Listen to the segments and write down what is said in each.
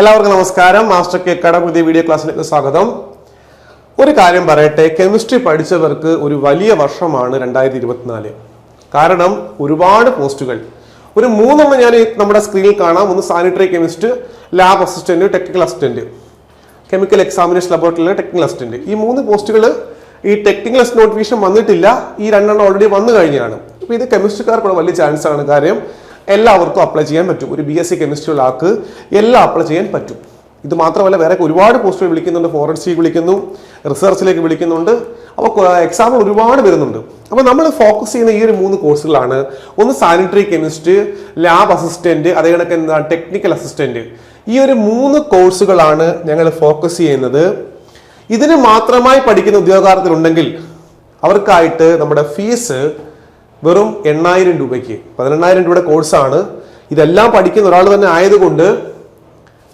എല്ലാവർക്കും നമസ്കാരം. Master K കട പുതിയ വീഡിയോ ക്ലാസ്സിലേക്ക് സ്വാഗതം. ഒരു കാര്യം പറയട്ടെ കെമിസ്ട്രി പഠിച്ചവർക്ക് ഒരു വലിയ വർഷമാണ് രണ്ടായിരത്തി ഇരുപത്തിനാല് കാരണം ഒരുപാട് പോസ്റ്റുകൾ. ഒരു മൂന്നെണ്ണം ഞാൻ നമ്മുടെ സ്ക്രീനിൽ കാണാം. ഒന്ന് sanitary chemist lab assistant technical assistant chemical examination ലബോറട്ടറിയിലെ technical assistant ഈ മൂന്ന് പോസ്റ്റുകൾ ഈ ടെക്നിക്കൽ നോട്ടിഫിക്കേഷൻ വന്നിട്ടില്ല. ഈ രണ്ടെണ്ണം ഓൾറെഡി വന്നു കഴിഞ്ഞാണ്. അപ്പോൾ ഇത് കെമിസ്ട്രിക്കാർക്കുള്ള വലിയ ചാൻസ് ആണ്. കാര്യം എല്ലാവർക്കും അപ്ലൈ ചെയ്യാൻ പറ്റും. ഒരു ബി എസ് സി കെമിസ്ട്രി ഉള്ള ആൾക്ക് എല്ലാം അപ്ലൈ ചെയ്യാൻ പറ്റും. ഇത് മാത്രമല്ല വേറെ ഒരുപാട് പോസ്റ്റുകൾ വിളിക്കുന്നുണ്ട്. ഫോറൻസിക് വിളിക്കുന്നു റിസർച്ചിലേക്ക് വിളിക്കുന്നുണ്ട്. അപ്പോൾ എക്സാം ഒരുപാട് വരുന്നുണ്ട്. അപ്പോൾ നമ്മൾ ഫോക്കസ് ചെയ്യുന്ന ഈ ഒരു മൂന്ന് കോഴ്സുകളാണ് ഒന്ന് സാനിറ്ററി കെമിസ്ട്രി ലാബ് അസിസ്റ്റന്റ് അതേ കണക്ക് എന്താ ടെക്നിക്കൽ അസിസ്റ്റന്റ് ഈ ഒരു മൂന്ന് കോഴ്സുകളാണ് ഞങ്ങൾ ഫോക്കസ് ചെയ്യുന്നത്. ഇതിന് മാത്രമായി പഠിക്കുന്ന ഉദ്യോഗാർത്ഥികളുണ്ടെങ്കിൽ അവർക്കായിട്ട് നമ്മുടെ ഫീസ് വെറും എണ്ണായിരം രൂപയ്ക്ക് പതിനെണ്ണായിരം രൂപയുടെ കോഴ്സാണ്. ഇതെല്ലാം പഠിക്കുന്ന ഒരാൾ തന്നെ ആയതുകൊണ്ട്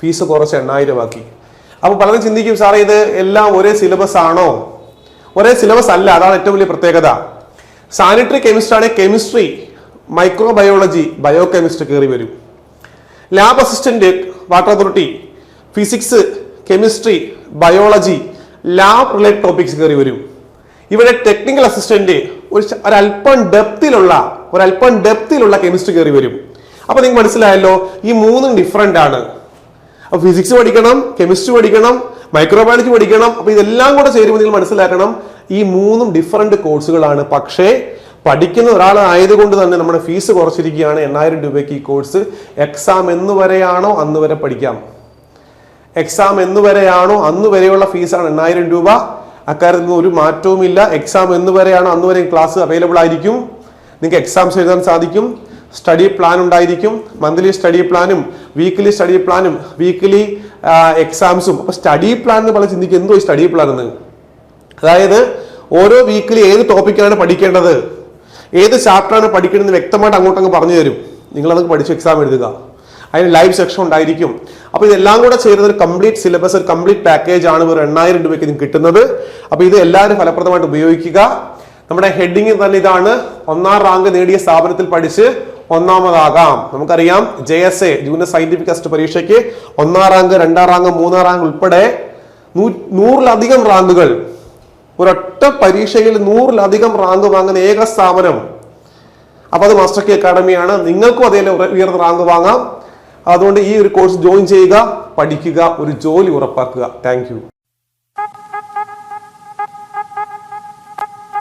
ഫീസ് കുറച്ച് എണ്ണായിരം ആക്കി അപ്പോൾ പലരും ചിന്തിക്കും സാറേ ഇത് എല്ലാം ഒരേ സിലബസ് ആണോ? ഒരേ സിലബസ് അല്ല അതാണ് ഏറ്റവും വലിയ പ്രത്യേകത. സാനിറ്ററി കെമിസ്ട്രി ആണെങ്കിൽ കെമിസ്ട്രി മൈക്രോബയോളജി ബയോ കെമിസ്ട്രി കയറി വരും. Lab assistant water authority physics chemistry biology lab related topics കയറി വരും. ഇവിടെ ടെക്നിക്കൽ അസിസ്റ്റന്റ് ഒരു ഒരല്പം ഡെപ്തിലുള്ള ഒരല്പം ഡെപ്തിലുള്ള കെമിസ്ട്രി കയറി വരും. അപ്പൊ നിങ്ങൾക്ക് മനസ്സിലായല്ലോ ഈ മൂന്നും ഡിഫറെന്റ് ആണ്. അപ്പൊ ഫിസിക്സ് പഠിക്കണം കെമിസ്ട്രി പഠിക്കണം മൈക്രോബയോളജി പഠിക്കണം അപ്പൊ ഇതെല്ലാം കൂടെ ചേരുമ്പോൾ നിങ്ങൾ മനസ്സിലാക്കണം ഈ മൂന്നും ഡിഫറെന്റ് കോഴ്സുകളാണ് പക്ഷേ പഠിക്കുന്ന ഒരാൾ ആയതുകൊണ്ട് തന്നെ നമ്മുടെ ഫീസ് കുറച്ചിരിക്കുകയാണ്. എണ്ണായിരം രൂപയ്ക്ക് ഈ കോഴ്സ് എക്സാം എന്ന് വരെയാണോ അന്ന് വരെ പഠിക്കാം. എക്സാം എന്ന് വരെയാണോ അന്ന് വരെയുള്ള ഫീസാണ് എണ്ണായിരം രൂപ. അക്കാര്യത്തിൽ നിന്ന് ഒരു മാറ്റവുമില്ല. എക്സാം എന്ന് വരെയാണ് അന്ന് വരെയും ക്ലാസ് അവൈലബിൾ ആയിരിക്കും. നിങ്ങൾക്ക് എക്സാംസ് എഴുതാൻ സാധിക്കും. സ്റ്റഡി പ്ലാൻ ഉണ്ടായിരിക്കും. മന്ത്ലി സ്റ്റഡി പ്ലാനും വീക്കിലി സ്റ്റഡി പ്ലാനും വീക്കിലി എക്സാംസും അപ്പോൾ സ്റ്റഡി പ്ലാൻ എന്ന് പറഞ്ഞാൽ ചിന്തിക്കും എന്തോ ഈ സ്റ്റഡി പ്ലാൻ എന്ന്? അതായത് ഓരോ വീക്കിലി ഏത് ടോപ്പിക്കാണ് പഠിക്കേണ്ടത്? ഏത് ചാപ്റ്ററാണ് പഠിക്കേണ്ടത് വ്യക്തമായിട്ട് അങ്ങോട്ടങ്ങ് പറഞ്ഞു തരും. നിങ്ങളത് പഠിച്ച് എക്സാം എഴുതുക. അതിന് ലൈവ് സെക്ഷൻ ഉണ്ടായിരിക്കും. അപ്പോൾ ഇതെല്ലാം കൂടെ ചേരുന്ന ഒരു കംപ്ലീറ്റ് സിലബസ് ഒരു കംപ്ലീറ്റ് പാക്കേജ് ആണ് വെറും എണ്ണായിരം രൂപയ്ക്ക് നിങ്ങൾക്ക് കിട്ടുന്നത്. അപ്പോൾ ഇത് എല്ലാവരും ഫലപ്രദമായിട്ട് ഉപയോഗിക്കുക. നമ്മുടെ ഹെഡിങ് തന്നെ ഇതാണ് ഒന്നാം റാങ്ക് നേടിയ സ്ഥാപനത്തിൽ പഠിച്ച് ഒന്നാമതാകാം. നമുക്കറിയാം J S A junior scientific test പരീക്ഷയ്ക്ക് ഒന്നാം റാങ്ക് രണ്ടാം റാങ്ക് മൂന്നാം റാങ്ക് ഉൾപ്പെടെ നൂറിലധികം റാങ്കുകൾ ഒരൊറ്റ പരീക്ഷയിൽ നൂറിലധികം റാങ്ക് വാങ്ങുന്ന ഏക സ്ഥാപനം. അപ്പൊ അത് മാസ്റ്റർ കെ അക്കാഡമിയാണ് നിങ്ങൾക്കും അതേ ഉയർന്ന റാങ്ക് വാങ്ങാം. അതുകൊണ്ട് ഈ ഒരു കോഴ്സ് ജോയിൻ ചെയ്യുക പഠിക്കുക ഒരു ജോലി ഉറപ്പാക്കുക. താങ്ക്